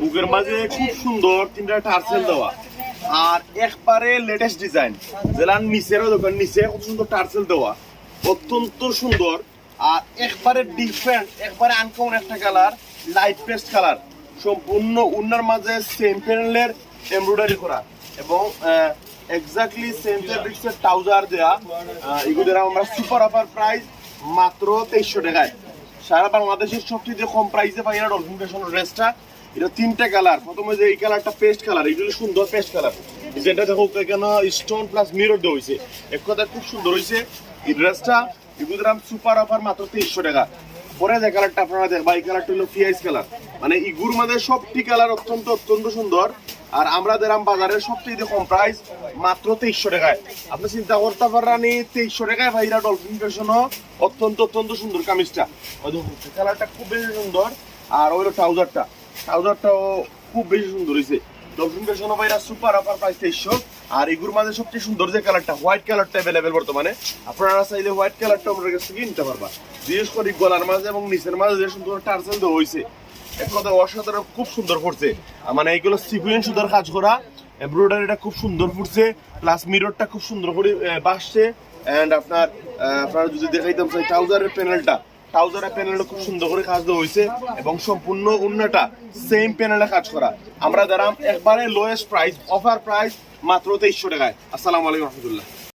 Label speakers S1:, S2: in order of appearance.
S1: বুকের মাঝে খুব সুন্দর তিনটা টার্সেল দেওয়া। আর একবারে লেটেস্ট ডিজাইন যেটা নিচেরও দোকান নিচে খুব সুন্দর টার্সেল দেওয়া। অত্যন্ত সুন্দর। আর একবারে ডিফারেন্ট একবারে আনকমন একটা কালার লাইট পেস্ট কালার সম্পূর্ণ উন্নার মাঝে সেম প্যানেলের এমব্রয়ডারি করা। এবং এক্স্যাক্টলি সেম ফেব্রিক্সের ট্রাউজার দেয়া। আহ, এগুলোর আমরা সুপার অফার প্রাইস মাত্র তেইশশো টাকায়। সারা বাংলাদেশের সবচেয়ে কম প্রাইসে পাই না ডলফিন ফ্যাশন ড্রেসটা এটা তিনটা কালার প্রথমে যে এই কালারটা পেস্ট কালার এগুলো সুন্দর পেস্ট কালার যেটা দেখো, এখানে স্টোন প্লাস মিরর দেওয়া হয়েছে। এক কথা খুব সুন্দর হয়েছে। এই ড্রেসটা এগুলোর দাম সুপার অফার মাত্র তেইশশো টাকা। পরে যে কালারটা আপনারা দেখবা, এই কালারটা হলো ফিয়াইস কালার মানে ইগুর মধ্যে সবটি কালার অত্যন্ত অত্যন্ত সুন্দর। আর আমরা দেরাম বাজারের সবচেয়ে কম প্রাইস মাত্র তেইশশো টাকায়। আপনি চিন্তা করতে পারেন তেইশশো টাকায় ভাইরা ডলফিন ফ্যাশন অত্যন্ত অত্যন্ত সুন্দর কামিজটা। কালারটা খুব বেশি সুন্দর, আর ওই ট্রাউজারটা ট্রাউজারটাও খুব বেশি সুন্দর হয়েছে ডলফিন ফ্যাশন ভাইরা সুপার অফার প্রাইস তেইশশো। আর এগুর মাঝে সবচেয়ে সুন্দর যে কালারটা হোয়াইট কালারটা অ্যাভেলেবেল বর্তমানে। আপনারা চাইলে হোয়াইট কালারটা আমাদের কাছ থেকে নিতে পারবা। বিশেষ করে গলার মাঝে এবং নিচের মাঝে যে সুন্দর টার্সেল দেওয়া হয়েছে খুব সুন্দর ফুটছে মানে এইগুলো সিকুয়েন্স সুন্দর কাজ করা, এমব্রয়ডারিটা খুব সুন্দর ফুটছে প্লাস মিররটা খুব সুন্দর করে বাসছে। এন্ড আপনার আপনারা যদি দেখাইতাম চাই ট্রাউজারের প্যানেলটা ট্রাউজারের প্যানেলটা খুব সুন্দর করে কাজ দেওয়া হয়েছে এবং সম্পূর্ণ অন্যটা সেম প্যানেলে কাজ করা। আমরা দাঁড়াম একবারে লোয়েস্ট প্রাইস অফার প্রাইস মাত্র তেইশশো টাকায়। আসসালামু আলাইকুম রহমতুল্লাহ।